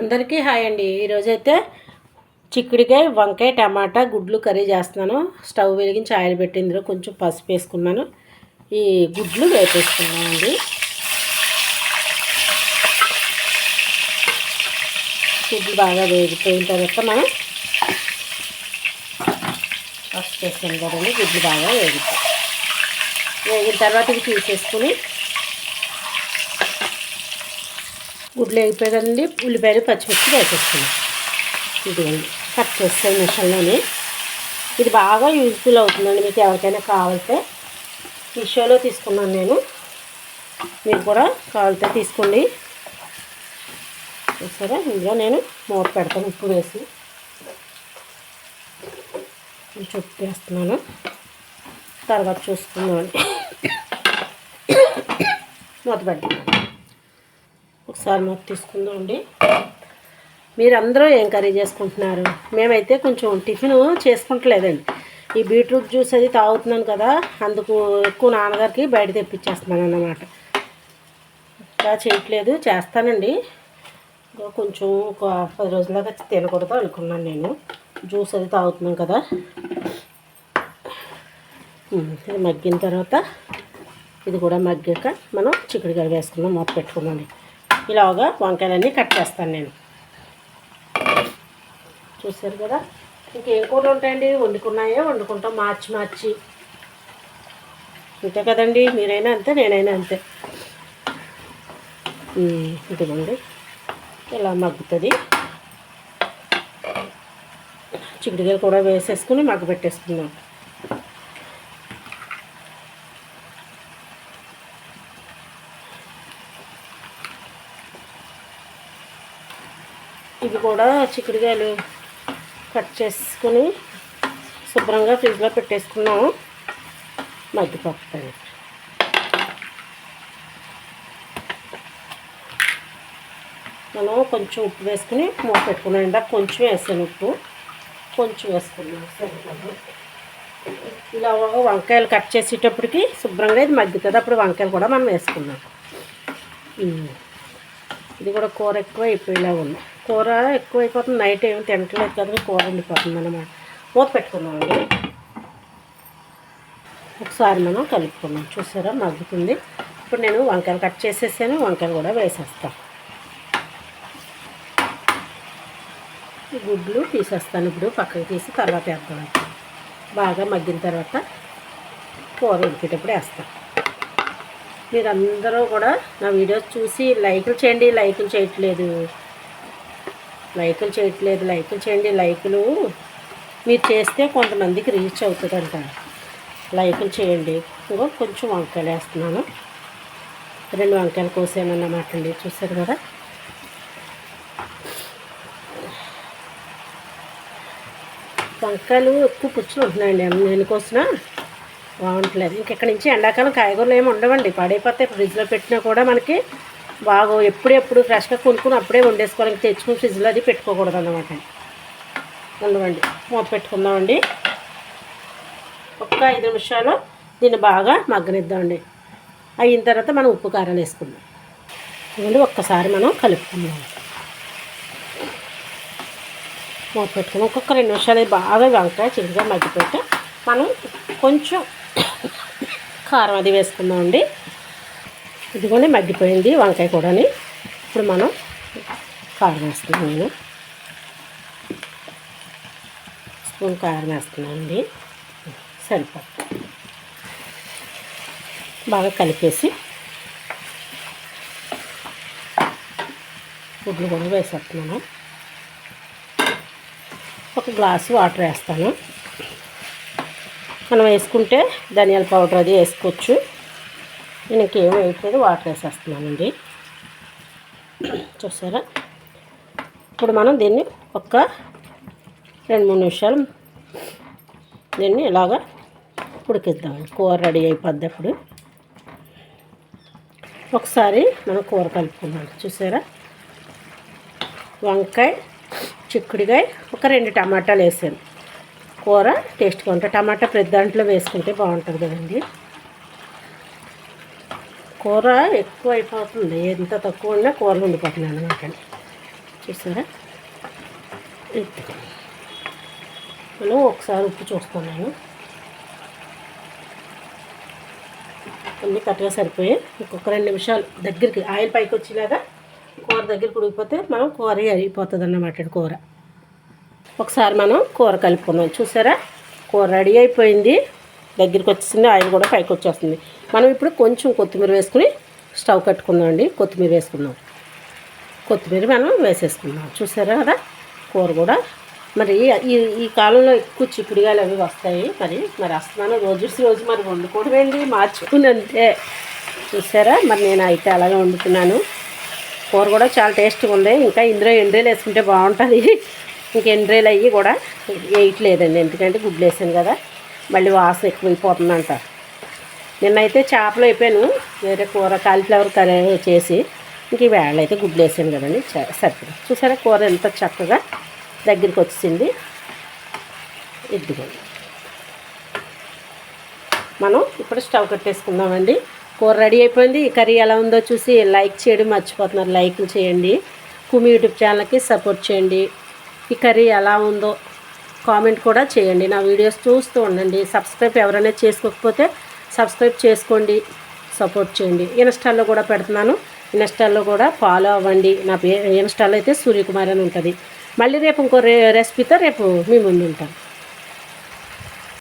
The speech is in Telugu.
అందరికీ హాయ్ అండి. ఈరోజైతే చిక్కుడికాయ వంకాయ టమాటా గుడ్లు కర్రీ చేస్తున్నాను. స్టవ్ వెలిగించి ఆయిల్ పెట్టి ఇందులో కొంచెం పసుపు వేసుకున్నాను. ఈ గుడ్లు వేపేసుకున్నామండి గుడ్లు బాగా వేగిపోయిన తర్వాత మనం పసుపు వేసాను కదండి గుడ్లు బాగా వేగుతాయి వేగిన తర్వాత ఇవి తీసేసుకుని గుడ్లు వేగిపోయి కదండి ఉల్లిపాయలు పచ్చిమిర్చి వేసేస్తున్నాం ఇదిగోండి. కట్ చేస్తాయి మిషన్లోనే. ఇది బాగా యూజ్ఫుల్ అవుతుందండి. మీకు ఎవరికైనా కావాలితే మీషోలో తీసుకున్నాను నేను. మీరు కూడా కావాలితే తీసుకోండి. సరే ఇందులో నేను మూత పెడతాను ఉప్పు వేసి. కొంచెం వేస్తున్నాను. తర్వాత చూసుకుందామండి. మూత పెడతాను ఒకసారి మూత తీసుకుందామండి మీరందరూ ఏం కర్రీ చేసుకుంటున్నారు? మేమైతే కొంచెం టిఫిన్ చేసుకుంటలేదండి. ఈ బీట్రూట్ జ్యూస్ అది తాగుతున్నాను కదా అందుకు ఎక్కువ నాన్నగారికి బయట తెప్పించేస్తున్నాను అన్నమాట. ఇంకా చేయట్లేదు చేస్తానండి. ఇంకా కొంచెం ఒక పది రోజులదాకా తినకూడదు అనుకున్నాను నేను. జ్యూస్ అది తాగుతున్నాం కదా. ఇది మగ్గిన తర్వాత ఇది కూడా మగ్గాక మనం చిక్కుడుకాయ వేసుకుందాం మూత పెట్టుకున్నాం ఇలాగా వంకాయలన్నీ కట్ చేస్తాను నేను. చూసారు కదా? ఇంకేం కూరలు ఉంటాయండి? వండుకున్నాయో? వండుకుంటాం. మార్చి మార్చి. అంతే కదండి? మీరైనా అంతే నేనైనా అంతే. ఇదిగోండి. ఇలా మగ్గుతుంది. చిక్కుడుకాయలు కూడా వేసేసుకుని మగ్గ పెట్టేసుకుందాం ఇవి కూడా చిక్కుడుకాయలు కట్ చేసుకుని శుభ్రంగా ఫ్రిడ్జ్లో పెట్టేసుకున్నాము మగ్గిపోతాయి. మనం కొంచెం ఉప్పు వేసుకుని మూత పెట్టుకున్నాం. ఇందాక కొంచెం వేసాను ఉప్పు. కొంచెం వేసుకున్నాం. సరిపోదు. ఇలా వంకాయలు కట్ చేసేటప్పటికి శుభ్రంగా ఇది మగ్గుతుంది. అప్పుడు వంకాయలు కూడా మనం వేసుకున్నాం. ఇది కూడా కూర ఎక్కువ అయిపోయేలా ఉంది. కూర ఎక్కువైపోతుంది. నైట్ ఏమి తినట్లేదు కదా కూర ఉండిపోతుంది అనమాట మూత పెట్టుకున్నామండి ఒకసారి మనం కలుపుకున్నాం చూసారా మగ్గుతుంది. ఇప్పుడు నేను వంకాయలు కట్ చేసేసాను. వంకాయలు కూడా వేసేస్తాను గుడ్లు తీసేస్తాను ఇప్పుడు. పక్కకి తీసి తర్వాత వేస్తాను బాగా మగ్గిన తర్వాత కూర ఉడికేటప్పుడు వేస్తాను మీరందరూ కూడా నా వీడియోస్ చూసి లైకులు చేయండి. లైకులు చేయట్లేదు. లైకులు చేయట్లేదు లైకులు చేయండి లైకులు మీరు చేస్తే కొంతమందికి రీచ్ అవుతుందంట. లైకులు చేయండి. ఇంకో కొంచెం వంకాయలు వేస్తున్నాను. రెండు వంకాయలు కోసేమన్నమాట అండి. చూసారు కదా? వంకాయలు ఎక్కువ పుచ్చులు ఉంటున్నాయండి. నేను కోసిన? బాగుంటలేదు. ఇక్కడ నుంచి? ఎండాకాలం కాయగూరలు ఏమి ఉండవండి. పాడైపోతే ఫ్రిడ్జ్లో పెట్టినా కూడా మనకి బాగా ఎప్పుడెప్పుడు ఫ్రెష్గా కొనుక్కుని అప్పుడే వండేసుకోవడానికి తెచ్చుకుని ఫ్రిడ్జ్లో అది పెట్టుకోకూడదు అన్నమాట. ఉండవండి మూత పెట్టుకుందామండి. ఒక్క ఐదు నిమిషాలు దీన్ని బాగా మగ్గనిద్దామండి. అయిన తర్వాత మనం ఉప్పు కారాలు వేసుకుందాం. ఇవ్వండి ఒక్కసారి మనం కలుపుకుందాం. మూత పెట్టుకుందాం ఒక్కొక్క రెండు నిమిషాలు బాగా వంకాయ చిన్నగా మగ్గిపోతే మనం కొంచెం కారం అది వేసుకుందామండి. ఇదిగోనే మగ్గిపోయింది వంకాయ కూడాని ఇప్పుడు మనం కారం వేస్తున్నాం నేను స్పూన్ కారం వేస్తున్నానండి. సరిపోతుంది. బాగా కలిపేసి గుడ్లు కూడా వేసేస్తున్నాను. ఒక గ్లాసు వాటర్ వేస్తాను. మనం వేసుకుంటే ధనియాల పౌడర్ అది వేసుకోవచ్చు. నేను ఇంకేం వేయట్లేదు వాటర్ వేసేస్తున్నానండి. చూసారా? ఇప్పుడు మనం దీన్ని ఒక రెండు మూడు నిమిషాలు దీన్ని ఇలాగా ఉడికిద్దాం కూర రెడీ అయిపోద్ది అప్పుడు. ఒకసారి మనం కూర కలుపుకుందాం. చూసారా? వంకాయ చిక్కుడుకాయ ఒక రెండు టమాటాలు వేసాను. కూర టేస్ట్గా ఉంటుంది టమాటా ప్రతి దాంట్లో వేసుకుంటే బాగుంటుంది కదండి. కూర ఎక్కువ అయిపోతుంది ఎంత తక్కువ ఉన్నా కూరలు ఉండిపోతున్నాయి అనమాట చూసారా? మనం ఒకసారి ఉప్పు చూస్తున్నాను. అన్నీ కరెక్ట్గా సరిపోయాయి ఇంకొక రెండు నిమిషాలు దగ్గరికి ఆయిల్ పైకి వచ్చేలాగా కూర దగ్గరికి ఉడికిపోతే మనం కూర అయిపోతుంది అన్నమాట కూర. ఒకసారి మనం కూర కలుపుకున్నాం చూసారా? కూర రెడీ అయిపోయింది. దగ్గరికి వచ్చేసింది ఆయిల్ కూడా పైకి వచ్చేస్తుంది. మనం ఇప్పుడు కొంచెం కొత్తిమీర వేసుకుని స్టవ్ కట్టుకుందాం అండి కొత్తిమీర వేసుకుందాం. కొత్తిమీర మనం వేసేసుకుందాం. చూసారా కదా? కూర కూడా. మరి ఈ ఈ కాలంలో ఎక్కువ చిక్కుడుగాయలు అవి వస్తాయి. మరి మరి వస్తున్నాను. రోజు రోజు మరి వండుకోవడం ఏంటి మార్చుకుని అంతే. చూసారా? మరి నేను అయితే అలాగే వండుతున్నాను. కూర కూడా చాలా టేస్ట్గా ఉంది. ఇంకా ఇందులో ఎండ్రీలు వేసుకుంటే బాగుంటుంది. ఇంక ఎండ్రీలు అయ్యి కూడా వేయట్లేదండి ఎందుకంటే గుడ్లు వేసాను కదా. మళ్ళీ వాసన ఎక్కువైపోతుందంట. నిన్నైతే చేపలు అయిపోయాను. వేరే కూర కాలీఫ్లవర్ కర్రీ చేసి ఇంక ఈ వేళ అయితే గుడ్లు వేసాను కదండి సరిపడ చూసారా కూర ఎంత చక్కగా దగ్గరికి వచ్చింది ఇదిగోండి. మనం ఇప్పుడు స్టవ్ కట్టేసుకుందామండి. కూర రెడీ అయిపోయింది. ఈ కర్రీ ఎలా ఉందో చూసి లైక్ చేయడం మర్చిపోతున్నారు. లైక్లు చేయండి. కుమి యూట్యూబ్ ఛానల్కి సపోర్ట్ చేయండి. ఈ కర్రీ ఎలా ఉందో కామెంట్ కూడా చేయండి. నా వీడియోస్ చూస్తూ ఉండండి. సబ్స్క్రైబ్ ఎవరైనా చేసుకోకపోతే సబ్స్క్రైబ్ చేసుకోండి సపోర్ట్ చేయండి. ఇన్స్టాల్లో కూడా పెడుతున్నాను. ఇన్స్టాల్లో కూడా ఫాలో అవ్వండి. నా పే ఇన్స్టాల్లో అయితే సూర్యకుమార్ అని ఉంటుంది. మళ్ళీ రేపు ఇంకో రె రెసిపీతో రేపు మీ ముందు ఉంటాను